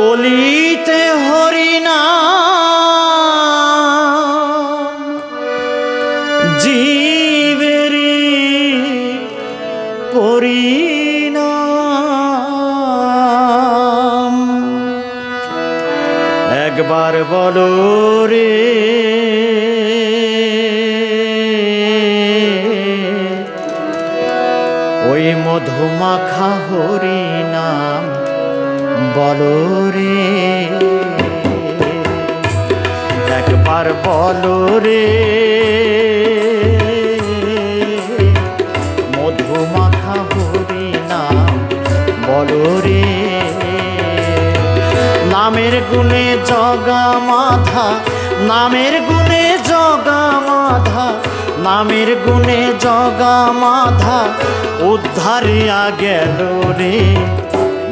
কলিতে হরিনা। জীবেরি পরিণাম। একবার বলো রে। ওই মধুমাখা হরি নাম বলো রে। একবার বলো রে। মধুমাখা হরি নাম বলো রে। নামের গুণে জগা মাথা নামের গুণে জগা মাথা নামের গুণে জগা মাথা উদ্ধারিয়া গেল রে।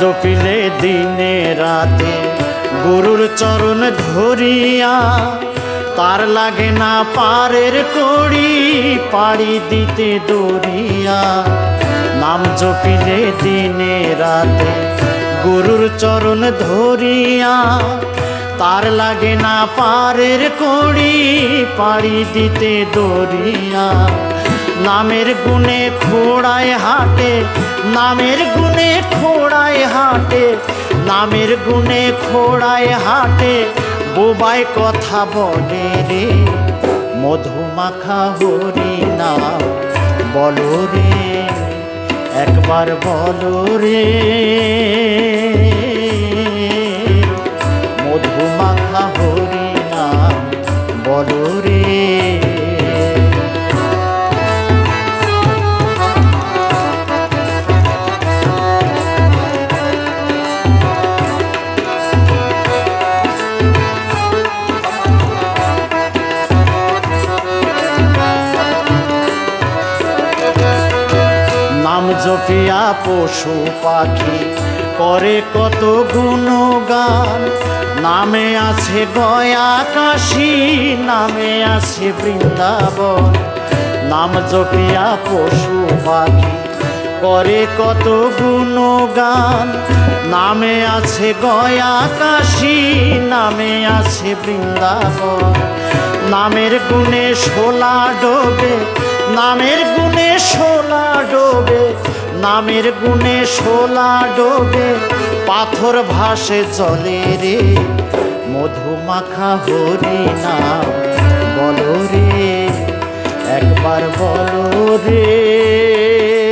জপিলে দিনে রাতে গুরুর চরণ ধরিয়া, তার লাগে না পারের কড়ি, পাড়ি দিতে দরিয়া নাম জপিলে দিনে রাতে গুরুর চরণ ধরিয়া, তার লাগে না পারের কড়ি, পাড়ি দিতে দরিয়া নামের গুণে খোড়ায় হাটে, নামের গুণে খোড়ায় হাটে, নামের গুণে খোড়ায় হাটে বোবায় কথা বলে রে, মধুমাখা হরি নাম বলো রে, একবার বলো রে। মধুমাখা হরি নাম বলো রে। জপিয়া পশু পাখি করে কত গুণগান। নামে আছে গয়া কাশী নামে আছে বৃন্দাবন। নাম জপিয়া পশু পাখি করে কত গুণগান। নামে আছে গয়া কাশী নামে আছে বৃন্দাবন। নামের গুণে শোলা ডোবে নামের গুণে শোলা ডোবে, নামের গুণে শোলা ডোবে, পাথর ভাসে চলে রে, মধুমাখা হরি নাম বলো রে, একবার বলো রে।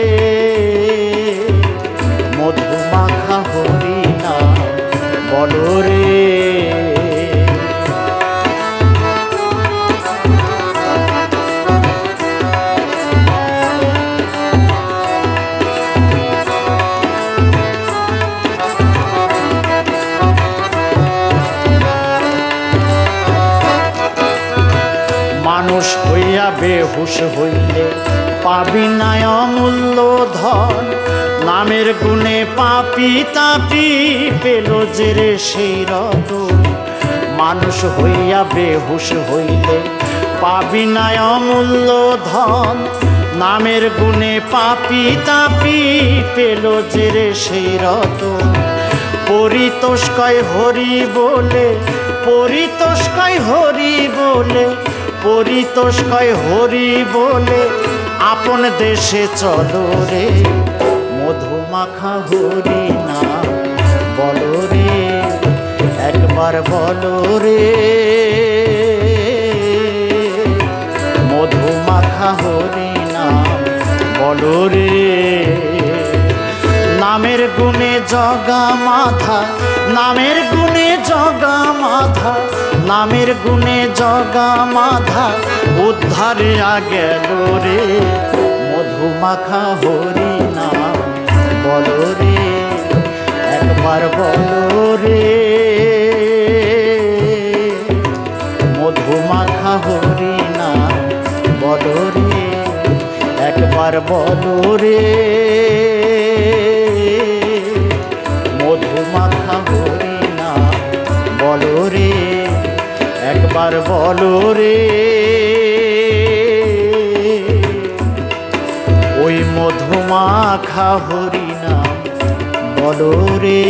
হইয়া বেহুশ হইলে পাবি না অমূল্য ধন। নামের গুণে পাপি তাপি পেল যে রে সেই রতন মানুষ হইয়া বেহুশ হইলে পাবি না অমূল্য ধন। নামের গুণে পাপি তাপি পেল যে রে সেই রতন পরিতোষকয় হরি বলে পরিতোষকয় হরি বলে পরিতোষকয় হরি বলে, আপন দেশে চলো রে। মধুমাখা হরি না, বলো রে, একবার বলো রে। মধুমাখা হরি না, বলো রে। নামের গুণে জগা মাথা, নামের গুণে জগা মাথা, নামের গুণে জগা মাথা উদ্ধারিয়া গেল রে মধু মাখা হরি নাম বলো রে, একবার বলো রে। মধু মাখা হরি নাম বলো রে, একবার বলো রে। একবার বলো রে ওই মধুমাখা হরি না বলো রে।